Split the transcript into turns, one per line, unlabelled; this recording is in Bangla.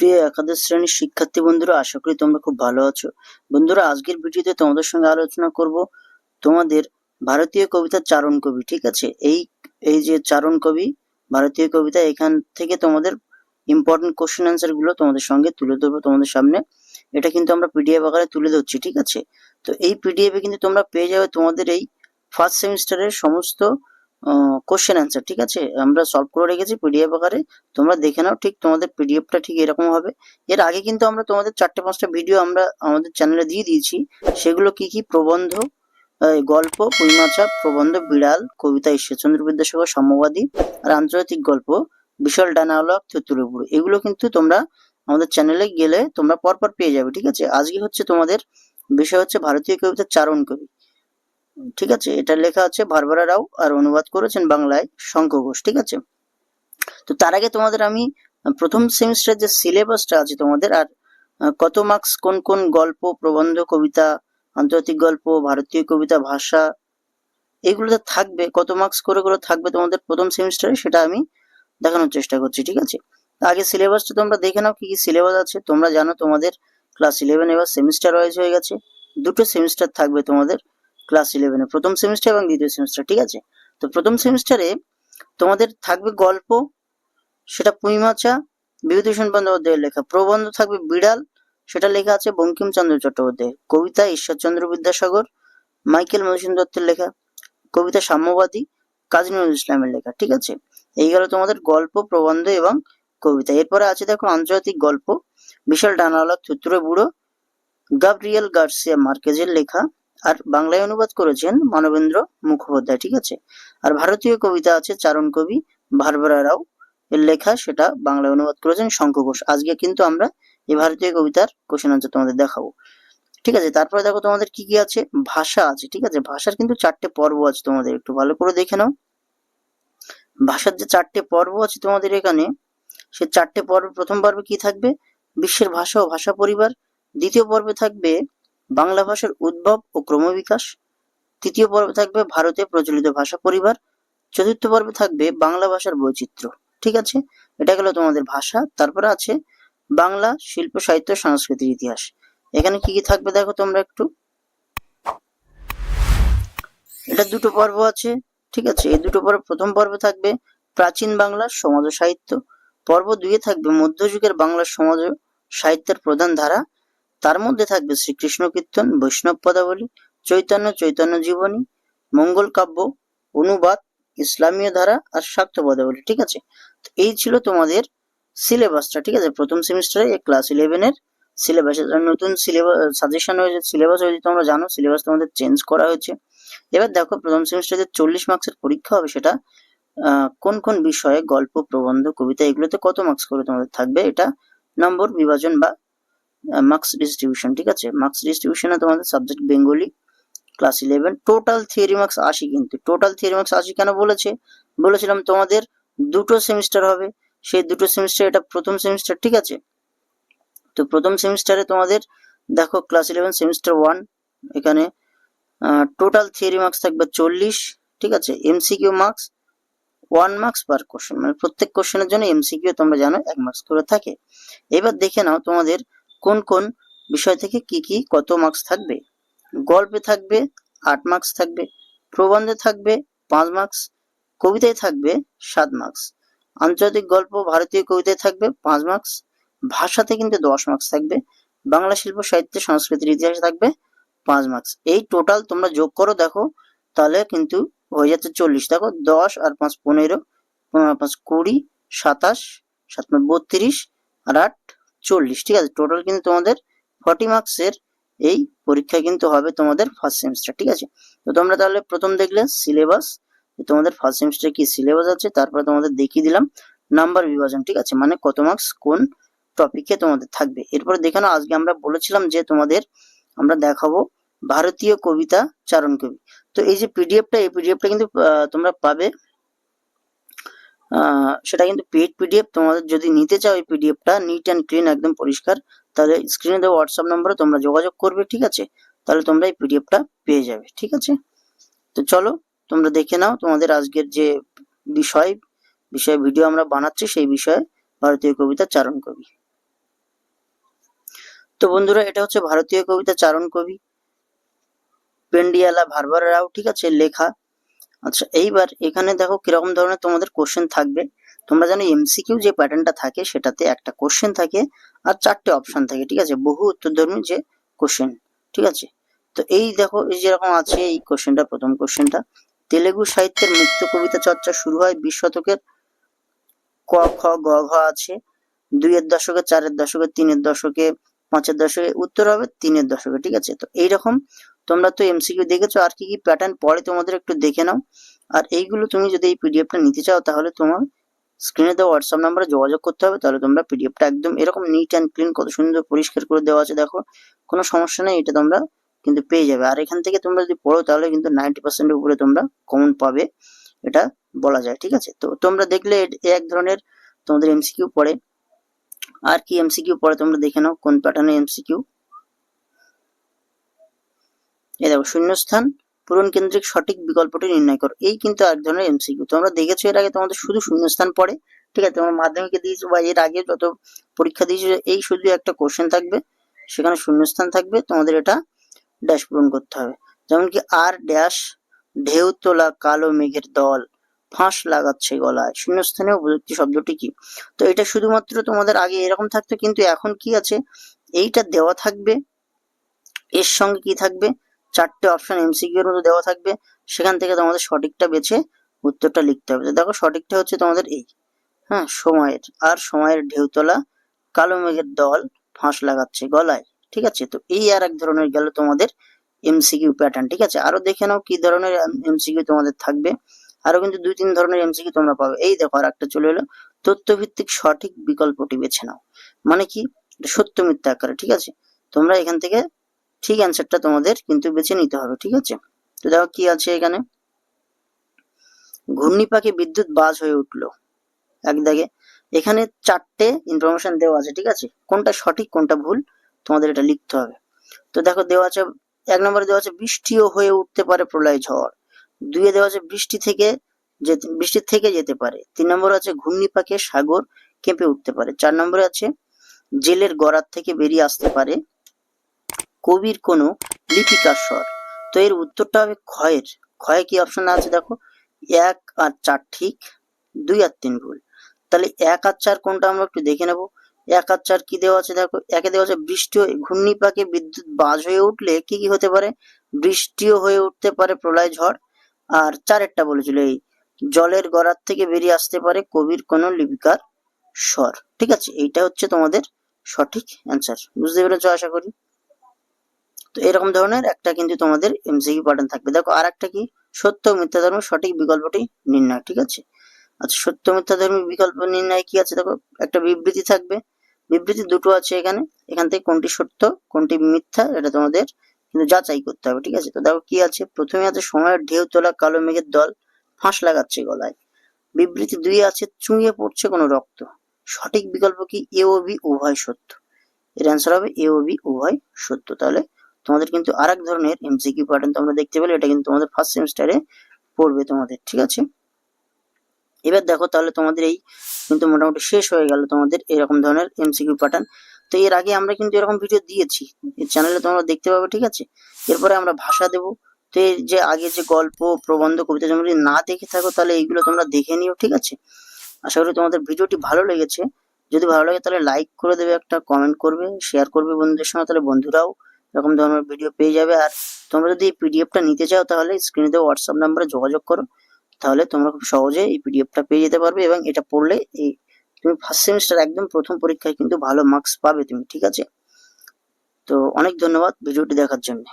প্রিয় একাদশ শ্রেণির শিক্ষার্থী বন্ধুরা, আশা করি তোমরা খুব ভালো আছো। বন্ধুরা, আজকের ভিডিওতে তোমাদের সঙ্গে আলোচনা করব তোমাদের ভারতীয় কবিতা চারণ কবি, ঠিক আছে? এই এই যে চারণ কবি, ভারতীয় কবিতা, এখান থেকে তোমাদের ইম্পর্টেন্ট কোশ্চেন অ্যান্সারগুলো তোমাদের সঙ্গে তুলে ধরবো তোমাদের সামনে। এটা কিন্তু আমরা পিডিএফ আকারে তুলে ধরছি, ঠিক আছে? তো এই পিডিএফ কিন্তু তোমরা পেয়ে যাবে তোমাদের এই ফার্স্ট সেমিস্টারের সমস্ত কোশ্চেন অ্যান্সার ঠিক আছে? আমরা সলভ করে রেখেছি পিডিএফ আকারে। তোমরা দেখে নাও, ঠিক তোমাদের পিডিএফটা ঠিক এরকম হবে। এর আগে কিন্তু আমরা তোমাদের চারটে পাঁচটা ভিডিও আমরা আমাদের চ্যানেলে দিয়ে দিয়েছি। সেগুলো কি কি? প্রবন্ধ গল্প কুইমাচা প্রবন্ধ, বিড়াল, কবিতা, ঈশ্বরচন্দ্র বিদ্যাসাগর, সাম্যবাদী আর আন্তর্জাতিক গল্প, বিশাল ডানাওয়ালা তেতুলেপুর। এগুলো কিন্তু তোমরা আমাদের চ্যানেলে গেলে তোমরা পরপর পেয়ে যাবে, ঠিক আছে? আজকে হচ্ছে তোমাদের বিষয় হচ্ছে ভারতীয় কবিতার চারণ কবি। ঠিক আছে, এটা লেখা আছে ভারবারা রাও আর অনুবাদ করেছেন বাংলায় শঙ্খ ঘোষ, ঠিক আছে? তো তার আগে তোমাদের আমি প্রথম সেমিস্টার যে সিলেবাসটা আছে তোমাদের, আর কত মার্কস কোন কোন গল্প, প্রবন্ধ, কবিতা, আন্তর্জাতিক গল্প, ভারতীয় কবিতা, ভাষা, এগুলোতে থাকবে, কত মার্কস করে করে থাকবে তোমাদের প্রথম সেমিস্টারে সেটা আমি দেখানোর চেষ্টা করছি, ঠিক আছে? আগে সিলেবাসটা তোমরা দেখে নাও কি কি সিলেবাস আছে, তোমরা জানো তোমাদের ক্লাস ইলেভেন এবার সেমিস্টার ওয়াইজ হয়ে গেছে, দুটো সেমিস্টার থাকবে তোমাদের ক্লাস ইলেভেনে প্রথম সেমিস্টার এবং দ্বিতীয় সেমিস্টার ঠিক আছে? তো প্রথম সেমিস্টারে তোমাদের থাকবে গল্প, সেটা পুঁইমাচা, বিভূতিভূষণ বন্দ্যোপাধ্যায়ের লেখা। প্রবন্ধ থাকবে বিড়াল, সেটা লেখা আছে বঙ্কিমচন্দ্র চট্টোপাধ্যায় কবিতা ঈশ্বরচন্দ্র বিদ্যাসাগর, মাইকেল মধুসূদন দত্তের লেখা। কবিতা সাম্যবাদী কাজী নজরুল ইসলামের লেখা, ঠিক আছে? এই গেল তোমাদের গল্প, প্রবন্ধ এবং কবিতা। এরপরে আছে দেখো আন্তর্জাতিক গল্প, বিশাল ডানাওয়ালা থুতুরে বুড়ো, গাব্রিয়েল গার্সিয়া মার্কেজের লেখা। আর বাংলায় অনুবাদ করেছেন মানবেন্দ্র মুখোপাধ্যায়, ঠিক আছে? আর ভারতীয় কবিতা আছে চারণ কবি ভারবারা রাও। এর লেখা সেটা বাংলায় অনুবাদ করেছেন শঙ্খ ঘোষ। আজকে কিন্তু আমরা এই ভারতীয় কবিতার কোশ্চেন আনসার তোমাদের দেখাবো। ঠিক আছে, তারপরে দেখো তোমাদের কি কি আছে? ভাষা আছে, ঠিক আছে? ভাষার কিন্তু চারটে পর্ব আছে তোমাদের, একটু ভালো করে দেখে নাও। ভাষার যে চারটে পর্ব আছে তোমাদের এখানে, সে চারটে পর্ব প্রথম পর্বে কি থাকবে? বিশ্বের ভাষা ও ভাষা পরিবার। দ্বিতীয় পর্বে থাকবে বাংলা ভাষার উদ্ভব ও ক্রমবিকাশ। তৃতীয় পর্বে থাকবে ভারতে প্রচলিত ভাষা পরিবার। চতুর্থ পর্বে থাকবে বাংলা ভাষার বৈচিত্র্য। ঠিক আছে? এটা গেল তোমাদের ভাষা। তারপরে আছে বাংলা শিল্প, সাহিত্য, সংস্কৃতির ইতিহাস। এখানে কি কি থাকবে দেখো তোমরা একটু। এটা দুটো পর্ব আছে। ঠিক আছে? এই দুটো পর্ব প্রথম পর্বে থাকবে প্রাচীন বাংলা সমাজ সাহিত্য। পর্ব দুয়ে থাকবে মধ্যযুগের বাংলা সমাজ সাহিত্যের প্রধান ধারা। তার মধ্যে থাকবে শ্রীকৃষ্ণ কীর্তন, বৈষ্ণব পদাবলী, চৈতন্য চৈতন্য জীবনী, মঙ্গল কাব্য, অনুবাদ, ইসলামীয় ধারা আর শাক্ত পদাবলী, ঠিক আছে? তো এই ছিল তোমাদের সিলেবাসটা, ঠিক আছে? প্রথম সেমিস্টারে ক্লাস ইলেভেনের সিলেবাস নতুন সিলেবাস সাজেশন হয়েছে সিলেবাস হয়েছে তোমরা জানো, সিলেবাস তোমাদের চেঞ্জ করা হয়েছে। এবার দেখো, প্রথম সেমিস্টারে চল্লিশ মার্কসের পরীক্ষা হবে, সেটা কোন কোন বিষয়ে গল্প, প্রবন্ধ, কবিতা, এগুলোতে কত মার্কস করে তোমাদের থাকবে? এটা নম্বর বিভাজন বা মার্কস ডিস্ট্রিবিউশন ঠিক আছে? মার্কস ডিস্ট্রিবিউশনে তোমাদের subject Bengali class eleven total theory marks আশি কিন্তু। টোটাল থিওরি মার্কস আশি কেন বলেছে? বলেছিলাম তোমাদের দুটো সেমিস্টার হবে। সেই দুটো সেমিস্টার এটা প্রথম সেমিস্টার ঠিক আছে? তো প্রথম সেমিস্টারে তোমাদের, দেখো ক্লাস ইলেভেন সেমিস্টার ওয়ান এখানে টোটাল থিওরি মার্কস থাকবে চল্লিশ, ঠিক আছে? MCQ marks one marks per question মানে প্রত্যেক কোশ্চেনের জন্য এমসিকিউ তোমরা জানো এক মার্কস করে থাকে। এবার দেখে নাও তোমাদের কোন কোন বিষয় থেকে কি কি কত মার্কস থাকবে? গল্পে থাকবে, আট মার্কস থাকবে, প্রবন্ধে থাকবে, পাঁচ মার্কস কবিতায় থাকবে, সাত মার্কস আন্তর্জাতিক গল্প ভারতীয় কবিতায় থাকবে, পাঁচ মার্কস ভাষাতে কিন্তু দশ মার্কস থাকবে, বাংলা শিল্প, সাহিত্য, সংস্কৃতির ইতিহাসে থাকবে, পাঁচ মার্কস এই টোটাল তোমরা যোগ করো, দেখো, তাহলে কিন্তু হয়ে যাচ্ছে চল্লিশ। দেখো, দশ আর পাঁচ পনেরো পনেরো পাঁচ কুড়ি, সাতাশ, সাত বত্রিশ আর আট চল্লিশ, ঠিক আছে? টোটাল কিন্তু তোমাদের ফর্টি মার্কসের এই পরীক্ষা কিন্তু হবে তোমাদের ফার্স্ট সেমিস্টার ঠিক আছে? তো তোমরা তাহলে প্রথম দেখলে সিলেবাস তোমাদের ফার্স্ট সেমিস্টারে কি সিলেবাস আছে, তারপরে তোমাদের দেখিয়ে দিলাম নাম্বার বিভাজন, ঠিক আছে? মানে কত মার্কস কোন টপিকে তোমাদের থাকবে। এরপরে দেখানো আজকে আমরা বলেছিলাম যে তোমাদের আমরা দেখাবো ভারতীয় কবিতা চারণ কবি। তো এই যে পিডিএফটা এই পিডিএফটা কিন্তু তোমরা পাবে সেটা কিন্তু পেড পিডিএফ তোমাদের যদি নিতে চাও এই পিডিএফটা নিট অ্যান্ড ক্লিন একদম পরিষ্কার, তাহলে স্ক্রিনে দেওয়া হোয়াটসঅ্যাপ নম্বরে তোমরা যোগাযোগ করবে, ঠিক আছে? তাহলে তোমরা এই পিডিএফটা পেয়ে যাবে, ঠিক আছে? তো চলো, তোমরা দেখে নাও তোমাদের আজকের যে বিষয়, বিষয়ে ভিডিও আমরা বানাচ্ছি, সেই বিষয়ে ভারতীয় কবিতা চারণ কবি। তো বন্ধুরা, এটা হচ্ছে ভারতীয় কবিতা চারণ কবি, পেন্ডিয়ালা ভারবার রাও, ঠিক আছে? লেখা আচ্ছা এইবার এখানে দেখো কীরকম ধরনের তোমাদের কোশ্চেন থাকবে। তোমরা জানো এমসিকিউ যে প্যাটার্নটা থাকে সেটাতে একটা কোশ্চেন থাকে আর চারটে অপশন থাকে, ঠিক আছে? বহু উত্তরধর্মী যে কোশ্চেন ঠিক আছে? তো এই দেখো, এই যেরকম আছে এই কোশ্চেনটা প্রথম কোশ্চেনটা তেলেগু সাহিত্যের মুক্ত কবিতা চর্চা শুরু হয় বিশ শতকের ক, খ, গ, ঘ আছে। দুইয়ের দশকে, চারের দশকে, তিনের দশকে, পাঁচের দশকে, উত্তর হবে তিনের দশকে, ঠিক আছে? তো এইরকম তোমরা তো এমসিকিউ দেখেছ, আর কি কি প্যাটার্ন পরে তোমাদের একটু দেখে নাও। আর এইগুলো তুমি যদি এই পিডিএফটা নিতে চাও, তাহলে তোমার স্ক্রিনে দেওয়া হোয়াটসঅ্যাপ নাম্বারে যোগাযোগ করতে হবে, তাহলে তোমরা পিডিএফটা একদম এরকম নিট অ্যান্ড ক্লিন কত সুন্দর পরিষ্কার করে দেওয়া আছে, দেখো। কোনো সমস্যা নেই, এটা তোমরা কিন্তু পেয়ে যাবে। আর এখান থেকে তোমরা যদি পড়ো, তাহলে কিন্তু নাইনটি পার্সেন্টের উপরে তোমরা কমন পাবে, এটা বলা যায়, ঠিক আছে? তো তোমরা দেখলে এক ধরনের তোমাদের এমসিকিউ পড়ে। আর কি এমসিকিউ পড়ে তোমরা দেখে নাও, কোন প্যাটার্নের এমসিকিউ এই দেখো, শূন্যস্থান, পূরণ কেন্দ্রিক সঠিক বিকল্পটি নির্ণয় করো। এই কিন্তু এক ধরনের এমসিকিউ তোমরা দেখেছ এর আগে তোমাদের শুধু শূন্যস্থান পড়ে, ঠিক আছে? তোমরা মাধ্যমিকে দিয়েছ বা এর আগে যত পরীক্ষা দিয়েছ, এই শুধু একটা কোশ্চেন থাকবে। সেখানে শূন্যস্থান থাকবে, তোমাদের এটা ড্যাশ পূরণ করতে হবে। যেমন কি আর ড্যাশ ঢেউ তোলা কালো মেঘের দল, ফাঁস লাগাচ্ছে গলায়। শূন্যস্থানে উপযুক্তি শব্দটি কি? তো এটা শুধুমাত্র তোমাদের আগে এরকম থাকতো, কিন্তু এখন কি আছে? এইটা দেওয়া থাকবে। এর সঙ্গে কি থাকবে? চারটে অপশন এমসিকিউর মতো দেওয়া থাকবে। সেখান থেকে তোমাদের সঠিকটা বেছে উত্তরটা লিখতে হবে। দেখো সঠিকটা হচ্ছে তোমাদের এই। হ্যাঁ সময়ের। আর সময়ের ঢেউ তোলা, কালো মেঘের দল ফাঁস লাগাচ্ছে গলায়। ঠিক আছে? তো এই আর এক ধরনের গেল তোমাদের এমসিকিউ প্যাটার্ন ঠিক আছে? আরও দেখে নাও কি ধরনের এমসিকিউ তোমাদের থাকবে। আরও কিন্তু দুই, তিন ধরনের এমসিকিউ তোমরা পাবে। এই দেখো আর একটা চলে এলো। তথ্যভিত্তিক সঠিক বিকল্পটি বেছে নাও। মানে কি? সত্য মিথ্যা আকারে। ঠিক আছে? তোমরা এখান থেকে ঠিক অ্যান্সারটা তোমাদের কিন্তু বেছে নিতে হবে, ঠিক আছে? তো দেখো কি আছে এখানে? ঘূর্ণি পাখি বিদ্যুৎ বাজ হয়ে উঠল, এক দাগে। এখানে চারটে ইনফরমেশন দেওয়া আছে, ঠিক আছে? কোনটা সঠিক, কোনটা ভুল, তোমাদের এটা লিখতে হবে। তো দেখো দেওয়া আছে, এক নম্বরে দেওয়া আছে, বৃষ্টিও হয়ে উঠতে পারে প্রলয় ঝড়। দুইয়ে দেওয়া আছে, বৃষ্টি থেকে যেতে বৃষ্টির থেকে যেতে পারে। তিন নম্বরে আছে ঘূর্ণি পাকে সাগর কেঁপে উঠতে পারে। চার নম্বরে আছে, জেলের গড়ার থেকে বেরিয়ে আসতে পারে। কবির কোনো লিপিকার স্বর। তো এর উত্তরটা হবে ক্ষয়ের। ক্ষয়ে কি অপশন আছে দেখো? এক আর চার ঠিক, দুই আর তিন ভুল। তাহলে এক আর চার কোনটা আমরা একটু দেখে নেব? এক আর চার কি দেওয়া আছে দেখো? একে দেওয়া আছে বৃষ্টি ঘূর্ণিপাকে বিদ্যুৎ বাজ হয়ে উঠলে কি কি হতে পারে? বৃষ্টিও হয়ে উঠতে পারে প্রলয় ঝড়। আর চারেরটা বলেছিল এই, জলের গড়ার থেকে বেরিয়ে আসতে পারে কবির কোনো লিপিকার স্বর। ঠিক আছে? এইটা হচ্ছে তোমাদের সঠিক অ্যান্সার বুঝতে পেরেছ আশা করি? তো এরকম ধরনের একটা কিন্তু তোমাদের এমসিকিউ প্যাটার্ন থাকবে। দেখো আর একটা কি? সত্য মিথ্যা ধর্মের সঠিক বিকল্পটি নির্ণয়, ঠিক আছে? আচ্ছা সত্য মিথ্যা ধর্মের বিকল্প নির্ণয় কি আছে? দেখো, একটা বিবৃতি থাকবে। বিবৃতি দুটো আছে এখানে। এখান থেকে কোনটি সত্য, কোনটি মিথ্যা, এটা তোমাদের কিন্তু যাচাই করতে হবে, ঠিক আছে? তো দেখো কি আছে? প্রথমে আছে সময়ের ঢেউ তোলা কালো মেঘের দল, ফাঁস লাগাচ্ছে গলায়। বিবৃতি দুই আছে, চুঁয়ে পড়ছে কোনো রক্ত। সঠিক বিকল্প কি? এ ও বি উভয় সত্য। এর অ্যান্সার হবে এ ও বি উভয় সত্য। তাহলে তোমাদের কিন্তু আর এক ধরনের এমসিকিউ প্যাটার্ন তোমরা দেখতে পেলে, এটা কিন্তু তোমাদের ফার্স্ট সেমিস্টারে পড়বে তোমাদের, ঠিক আছে? এবার দেখো তাহলে তোমাদের এই কিন্তু মোটামুটি শেষ হয়ে গেল তোমাদের এরকম ধরনের এমসিকিউ প্যাটার্ন তো এর আগে আমরা কিন্তু এরকম ভিডিও দিয়েছি চ্যানেলে তোমরা দেখতে পাবে, ঠিক আছে? এরপরে আমরা ভাষা দেব। তো এই যে আগে যে গল্প, প্রবন্ধ, কবিতা তোমরা যদি না দেখে থাকো, তাহলে এইগুলো তোমরা দেখে নিও, ঠিক আছে? আশা করি তোমাদের ভিডিওটি ভালো লেগেছে। যদি ভালো লাগে তাহলে লাইক করে দেবে একটা কমেন্ট করবে শেয়ার করবে বন্ধুদের সঙ্গে। তাহলে বন্ধুরাও এরকম ধরনের ভিডিও পেয়ে যাবে। আর তোমরা যদি এই পিডিএফটা নিতে চাও, তাহলে স্ক্রিনে দেওয়া হোয়াটসঅ্যাপ নাম্বারে যোগাযোগ করো। তাহলে তোমরা খুব সহজে এই পিডিএফটা পেয়ে যেতে পারবে এবং এটা পড়লে এই তুমি ফার্স্ট সেমিস্টার একদম প্রথম পরীক্ষায় কিন্তু ভালো মার্কস পাবে তুমি, ঠিক আছে? তো অনেক ধন্যবাদ ভিডিওটি দেখার জন্য।